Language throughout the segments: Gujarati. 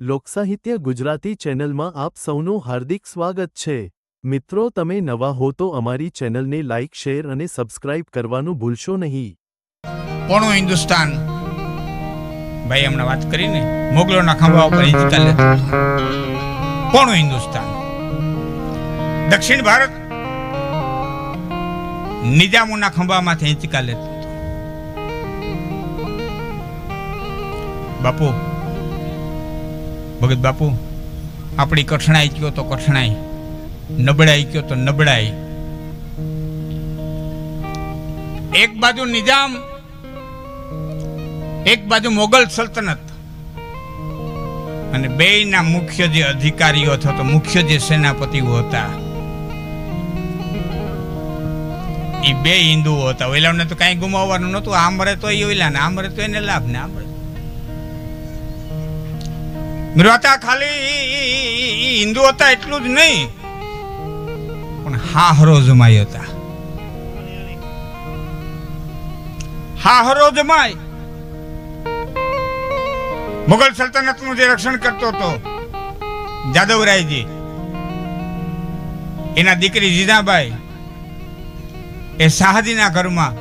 લોકસાહિત્ય ગુજરાતી ચેનલમાં આપ સૌનું હાર્દિક સ્વાગત છે. મિત્રો, તમે નવા હો તો અમારી ચેનલને લાઇક શેર અને સબસ્ક્રાઇબ કરવાનું ભૂલશો નહીં. પોણું હિન્દુસ્તાન? ભાઈ, હમણાં વાત કરીને મોગલોના ખંભા ઉપર લેતું હિન્દુસ્તાન? દક્ષિણ ભારત? નિજામોના ખંભામાંથી હિંચકા લેતો બાપુ ભગત બાપુ, આપણી કઠણાઈ કયો તો કઠણાઈ, નબળાઈ કયો તો નબળાઈ. એક બાજુ નિજામ એક બાજુ મોગલ સલ્તનત. અને બેયના મુખ્ય જે અધિકારીઓ અથવા તો મુખ્ય જે સેનાપતિઓ હતા એ બે હિન્દુઓ હતા. ઓલાને તો કાંઈ ગુમાવવાનું નહોતું. આ મરે તો એ ઓલા ને, આ મરે તો એને લાભ ને, આ મરે ખાલી હિન્દુ હતા એટલું જ નહીં. પણ હાહરો જમાઈ હતા. હાહરો જમાઈ. મુગલ સલ્તનતનું જે રક્ષણ કરતો હતો, જાદવરાયજી, એના દીકરી જીજાબાઈ એ શાહજીના ઘરમાં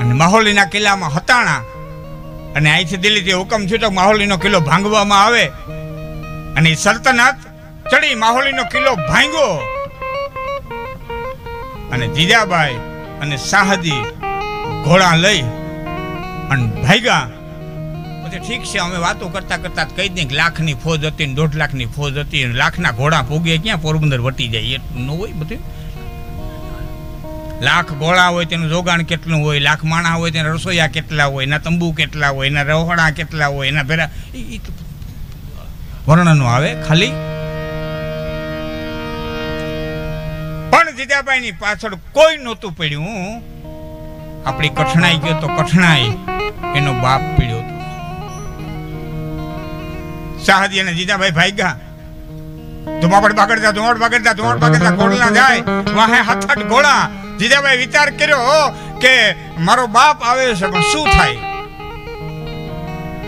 અને માહોલીના કિલ્લામાં હતાણા અને અહીંથી દિલ્હીથી હુકમ છૂટક માહોલીનો કિલ્લો ભાંગવામાં આવે. અને સલ્તનત ચડી માહોલીનો કિલ્લો ભાંગ્યો. અને જીજાબાઈ અને શાહજી ઘોડા લઈ અને ભાગ્યા. પછી ઠીક છે, અમે વાતો કરતા કરતા કહી દઈએ લાખની ફોજ હતી દોઢ લાખની ફોજ હતી લાખના ઘોડા ભોગે ક્યાં પોરબંદર વટી જાય એટલું ન હોય બધું. લાખ ઘોડા હોય તેનું જોગાણ કેટલું હોય, લાખ માણા હોય તેના રસોઈયા કેટલા હોય, એના તંબુ કેટલા હોય, એના રહોડા કેટલા હોય, એના ભેરા વર્ણનો આવે ખાલી. પણ જીજાબાઈની પાછળ કોઈ નહોતું પડ્યું. આપણી કઠણાઈ ગયો તો કઠણાઈ, એનો બાપ પીડ્યો હતો. શાહજી અને જીજાભાઈ ભાગ્યા. ધુમાપડ બગડતા ધુમાપડ બગડતા ધુમાપડ બગડતા ઘોડલા જાય. વાહે હથટ ગોળા. જીજાભાઈ વિચાર કર્યો કે મારો બાપ આવે છે, પણ શું થાય?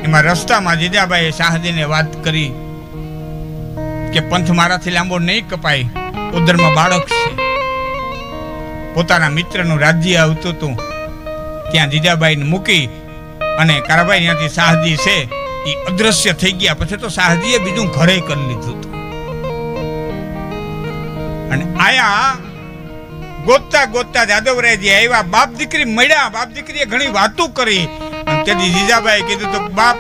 એમાં રસ્તામાં જીજાભાઈએ શાહજીને વાત કરી કે પંથ મારાથી લાંબો નહીં કપાય, ઉદરમાં બાળક છે. પોતાના મિત્રનું રાજ્ય આવતું હતું. ત્યાં જીજાબાઈને મૂકી અને કારાભાઈ ત્યાંથી શાહજી છે એ અદ્રશ્ય થઈ ગયા. પછી તો શાહજીએ બીજું ઘરે કરી લીધું હતું. આયા, ગોતતા ગોતતા જાદવરાયજી આવ્યા બાપ દીકરી મળ્યા, બાપ દીકરીએ ઘણી વાતો કરી. અને તેથી જીજાબાઈ કીધું તો, બાપ,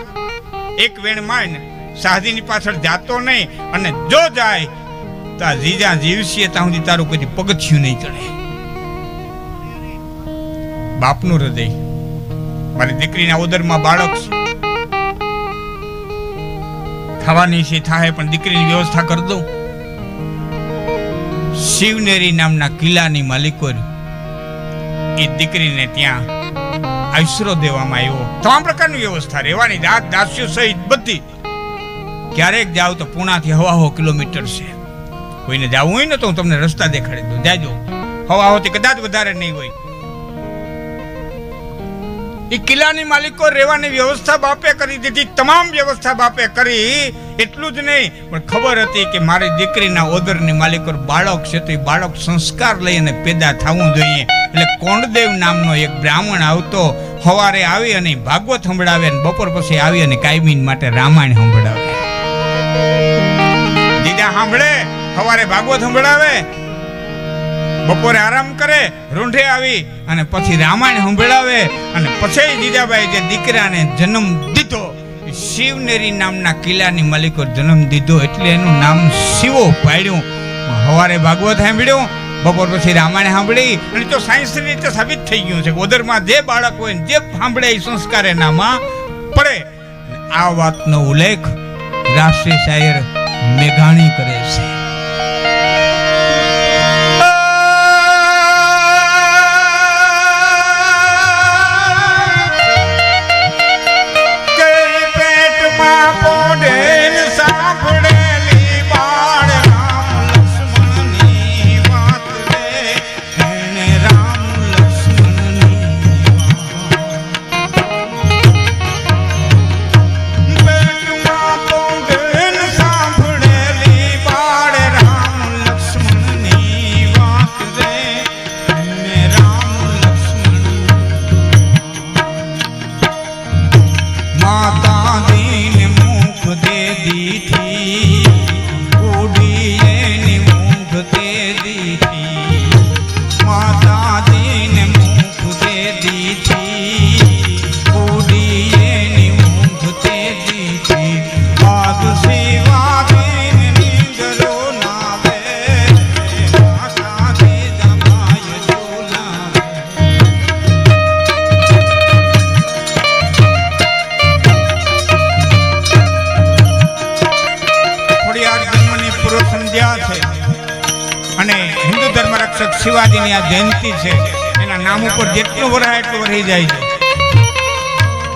એક વેણ માન શાહજીની પાછળ જાતો નહીં, અને જો જાય, તા જીજા જીવશે, ત્યાં સુધી તારું કોઈ પગથિયું નહીં ચડે. બાપનું હૃદય. મારી દીકરીના ઉદરમાં બાળક છે. થવાની છે થાય પણ દીકરીની વ્યવસ્થા કરી દઉં. શિવનેરી નામના કિલ્લાની માલિકો એ દીકરીને ત્યાં આશરો દેવામાં આવ્યો. તમામ પ્રકારની વ્યવસ્થા રહેવાની દાંત દાસ્યો સહિત બધી. ક્યારેક જાવ તો પુણાથી હવાહો કિલોમીટર છે. કોઈને જવું હોય ને તો હું તમને રસ્તા દેખાડી દઉં. જાજો. હવાહોથી કદાચ વધારે નહીં હોય. એ કિલ્લાની માલિકો રહેવાની વ્યવસ્થા બાપે કરી દીધી, તમામ વ્યવસ્થા બાપે કરી, એટલું જ નહીં, પણ ખબર હતી કે મારી દીકરીના ઓદરની માલિકો બાળક છે તો એ બાળક સંસ્કાર લઈને પેદા થવું જોઈએ. એટલે કોંડદેવ નામનો એક બ્રાહ્મણ આવતો સવારે આવી અને ભાગવત સંભળાવે અને બપોર પછી આવી અને કાયમીન માટે રામાયણ સંભળાવે. દીદા સાંભળે સવારે ભાગવત સંભળાવે બપોરે આરામ કરે, રૂંઢે આવી અને પછી રામાયણ સંભળાવે અને પછી જીજાબાઈ જે દીકરાને જન્મ દીધો શિવનેરી નામના કિલ્લાની માલિકો જન્મ દીધો એટલે એનું નામ શિવો પાડ્યું. સવારે ભાગવત સાંભળ્યું, બપોર પછી રામાયણ સાંભળી અને તો સાયન્સની રીતે સાબિત થઈ ગયું છે ઓદરમાં જે બાળક હોય જે સાંભળે એ સંસ્કાર એનામાં પડે. આ વાતનો ઉલ્લેખ રાષ્ટ્રીય શાયર મેઘાણી કરે છે. શિવાજીની આ જયંતિ છે, એના નામ ઉપર જેટલું વરાય એટલું વરી જાય છે.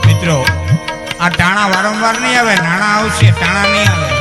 મિત્રો, આ ટાણા વારંવાર નહીં આવે, નાણાં આવશે, ટાણા નહીં આવે.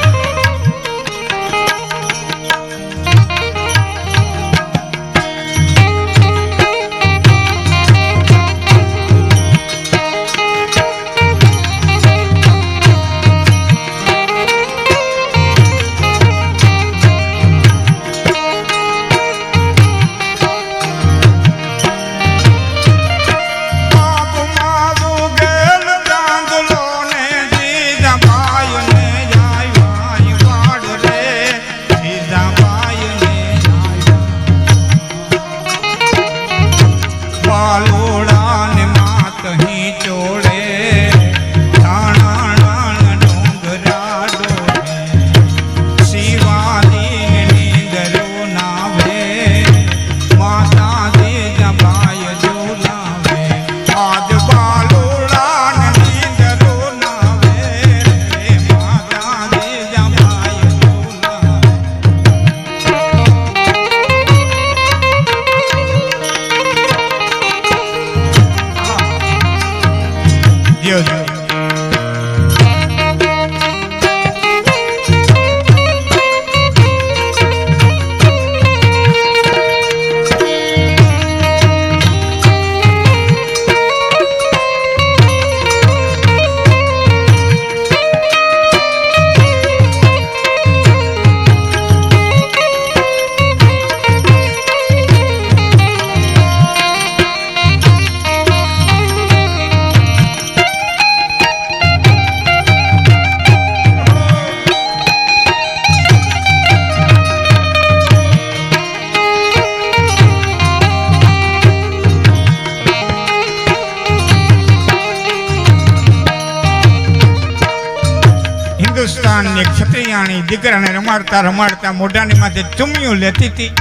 હિન્દુસ્તાનની ક્ષત્રિયાણી દીકરાને રમાડતા રમાડતા મોઢાની માથે ચુમ્યું લેતી હતી.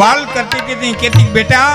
વાલ કરતી હતી કેતી બેટા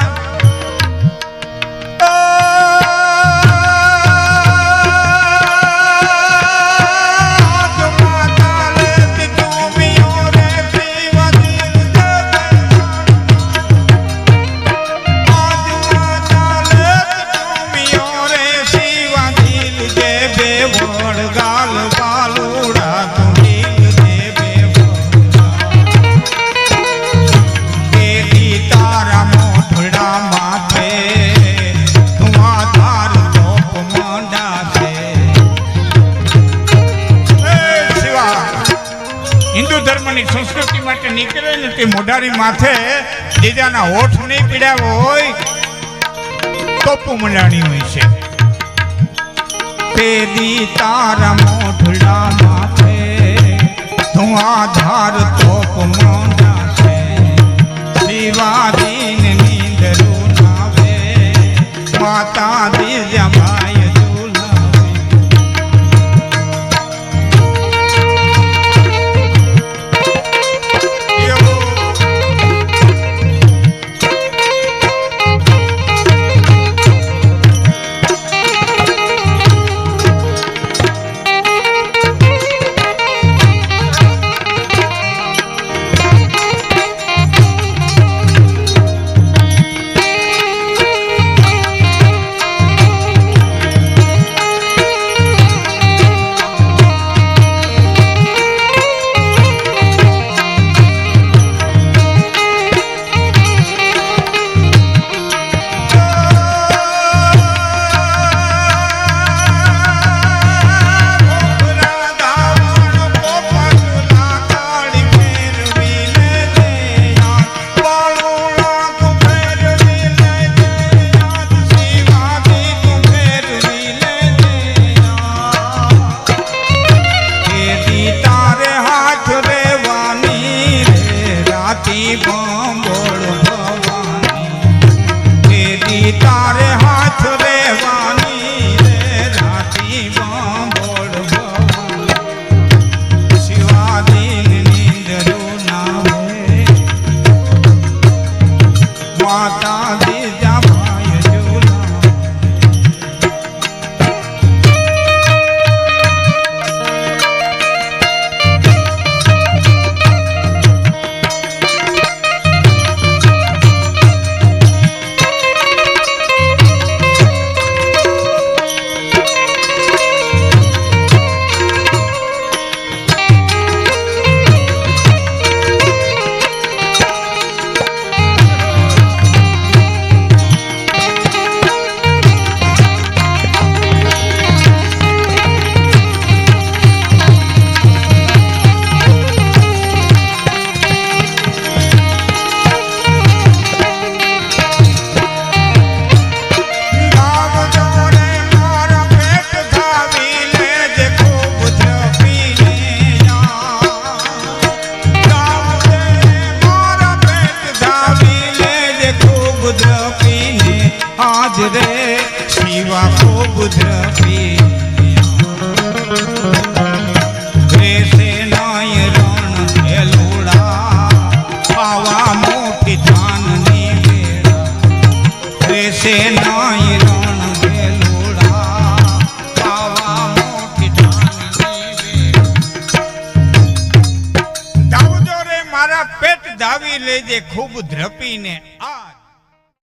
ધર્મની સંસ્કૃતિ માટે નીકળે ને તે મોઢારી માથે દીદાના હોઠ નહીં પીડાવો હોય તોપું મંડાણી હોય છે. તે તારા મોઢડા માથે તું આધાર તોપ મોઢા છે. શિવાજીને નીંદરું નાવે માતા माता મારા